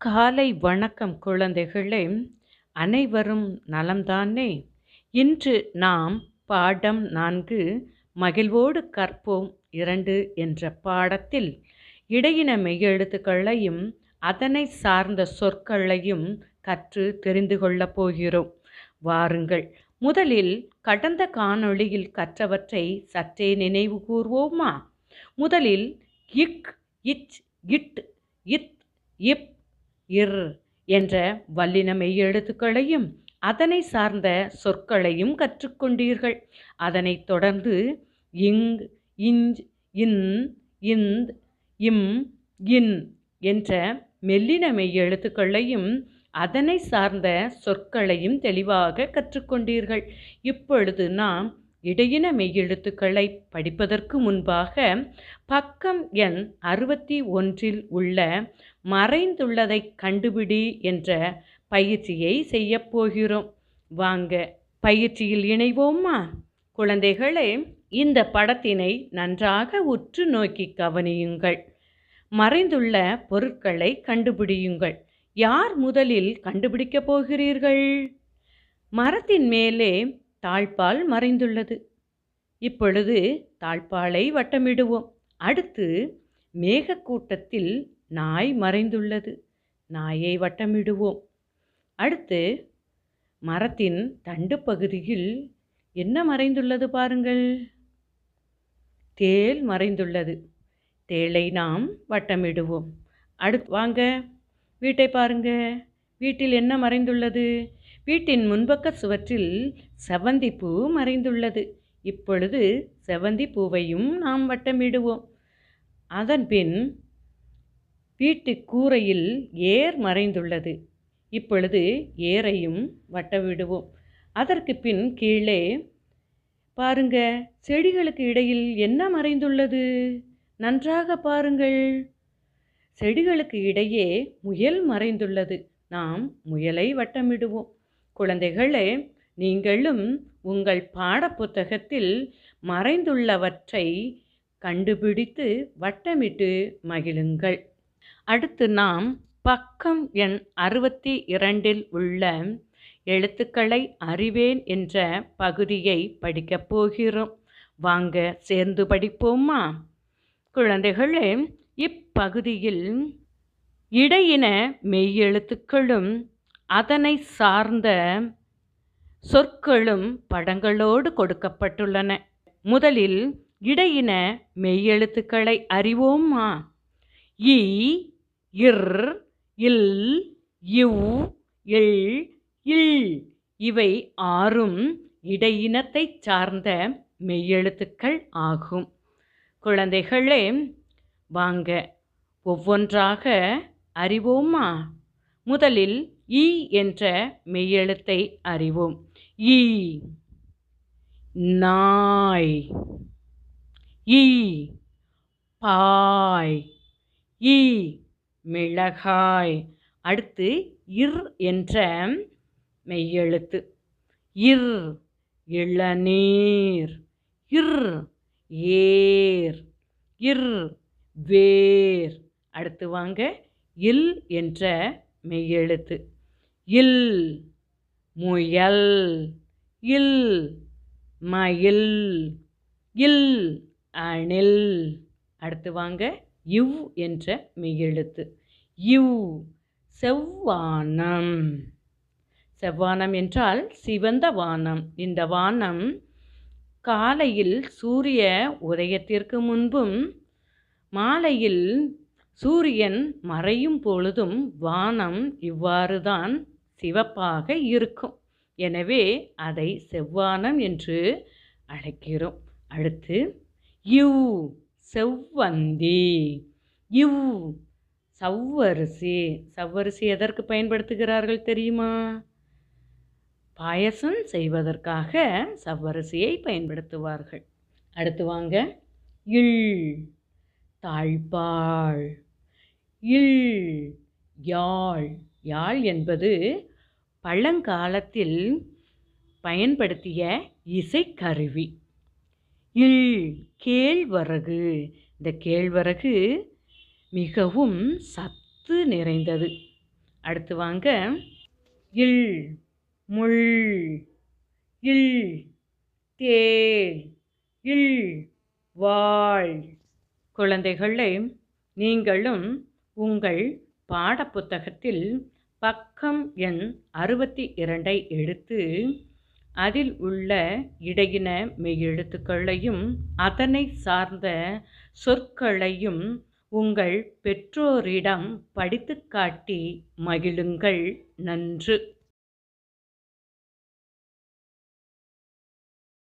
காலை வணக்கம் குழந்தைகளே அனைவரும் நலம்தானே? இன்று நாம் பாடம் நான்கு மகிழ்வோடு கற்போம் இரண்டு என்ற பாடத்தில் இடையின மெய்யெழுத்துக்களையும் அதனை சார்ந்த சொற்களையும் கற்று தெரிந்து கொள்ளப் போகிறோம். வாருங்கள் முதலில் கடந்த காணொளியில் கற்றவற்றை சற்றே நினைவு கூர்வோமா? முதலில் இக் இச் இட் இத் இப் இர் என்ற வல்லின மெய்யெழுத்துக்களையும் அதனை சார்ந்த சொற்களையும் கற்றுக்கொண்டீர்கள். அதனைத் தொடர்ந்து இங் இஞ்ச் இன் இந்த் இம் இன் என்ற மெல்லின மெய்யெழுத்துக்களையும் அதனை சார்ந்த சொற்களையும் தெளிவாக கற்றுக்கொண்டீர்கள். இப்பொழுது நாம் இடையின மெய்யெழுத்துக்களை படிப்பதற்கு முன்பாக பக்கம் எண் அறுபத்தி ஒன்றில் உள்ள மறைந்துள்ளதை கண்டுபிடி என்ற பயிற்சியை செய்யப்போகிறோம் வாங்க பயிற்சியில் இணைவோமா? குழந்தைகளே இந்த படத்தினை நன்றாக உற்று நோக்கி கவனியுங்கள். மறைந்துள்ள பொருட்களை கண்டுபிடியுங்கள். யார் முதலில் கண்டுபிடிக்கப் போகிறீர்கள்? மரத்தின் மேலே தாழ்பால் மறைந்துள்ளது. இப்பொழுது தாழ்பாலை வட்டமிடுவோம். அடுத்து மேகக்கூட்டத்தில் நாய் மறைந்துள்ளது. நாயை வட்டமிடுவோம். அடுத்து மரத்தின் தண்டு பகுதியில் என்ன மறைந்துள்ளது பாருங்கள். தேல் மறைந்துள்ளது. தேளை நாம் வட்டமிடுவோம். அடுத்து வாங்க வீட்டை பாருங்க. வீட்டில் என்ன மறைந்துள்ளது? வீட்டின் முன்பக்க சுவற்றில் செவந்தி பூ மறைந்துள்ளது. இப்பொழுது செவந்தி பூவையும் நாம் வட்டமிடுவோம். அதன்பின் வீட்டு கூரையில் ஏர் மறைந்துள்ளது. இப்பொழுது ஏரையும் வட்டமிடுவோம். அதற்கு பின் கீழே பாருங்க செடிகளுக்கு இடையில் என்ன மறைந்துள்ளது? நன்றாக பாருங்கள். செடிகளுக்கு இடையே முயல் மறைந்துள்ளது. நாம் முயலை வட்டமிடுவோம். குழந்தைகளே நீங்களும் உங்கள் பாடப்புத்தகத்தில் மறைந்துள்ளவற்றை கண்டுபிடித்து வட்டமிட்டு மகிழுங்கள். அடுத்து நாம் பக்கம் எண் அறுபத்தி இரண்டில் உள்ள எழுத்துக்களை அறிவேன் என்ற பகுதியை படிக்கப் போகிறோம். வாங்க சேர்ந்து படிப்போமா? குழந்தைகளே இப்பகுதியில் இடையின மெய்யெழுத்துக்களும் அதனை சார்ந்த சொற்களும் படங்களோடு கொடுக்கப்பட்டுள்ளன. முதலில் இடையின மெய்யெழுத்துக்களை அறிவோமா? இ இர் இல் இவ் இல் இல் இவை ஆறும் இடையினத்தைச் சார்ந்த மெய்யெழுத்துக்கள் ஆகும். குழந்தைகளே வாங்க ஒவ்வொன்றாக அறிவோமா? முதலில் ஈ என்ற மெய்யெழுத்தை அறிவோம். ஈ நாய். ஈ பாய். ஈ மிளகாய். அடுத்து இர் என்ற மெய்யெழுத்து. இர் இளநீர். இர் ஏர். இர் வேர். அடுத்து வாங்க இல் என்ற மெய்யெழுத்து. இல் முயல் இல் மயில் இல் அணில். அடுத்து வாங்க இவ் என்ற மெய்யெழுத்து. இவ் செவ்வானம். செவ்வானம் என்றால் சிவந்த வானம். இந்த வானம் காலையில் சூரிய உதயத்திற்கு முன்பும் மாலையில் சூரியன் மறையும் பொழுதும் வானம் இவ்வாறு தான் சிவப்பாக இருக்கும். எனவே அதை செவ்வானம் என்று அழைக்கிறோம். அடுத்து இவ் செவ்வந்தி. இவ் சவ்வரிசி. சவ்வரிசி எதற்கு பயன்படுத்துகிறார்கள் தெரியுமா? பாயசம் செய்வதற்காக சவ்வரிசியை பயன்படுத்துவார்கள். அடுத்து வாங்க இல் தாழ்பாள். இல் யாழ். யாழ் என்பது பழங்காலத்தில் பயன்படுத்திய இசைக்கருவி. இல் கேழ்வரகு. இந்த கேழ்வரகு மிகவும் சத்து நிறைந்தது. அடுத்து வாங்க. இல் முள். இல் தேள். இல் வாழ் குழந்தைகளை நீங்களும் உங்கள் பாடப்புத்தகத்தில் பக்கம் எண் அறுபத்தி இரண்டை எடுத்து அதில் உள்ள இடையின மெய்யெழுத்துக்களையும் அதனை சார்ந்த சொற்களையும் உங்கள் பெற்றோரிடம் படித்து காட்டி மகிழுங்கள். நன்று.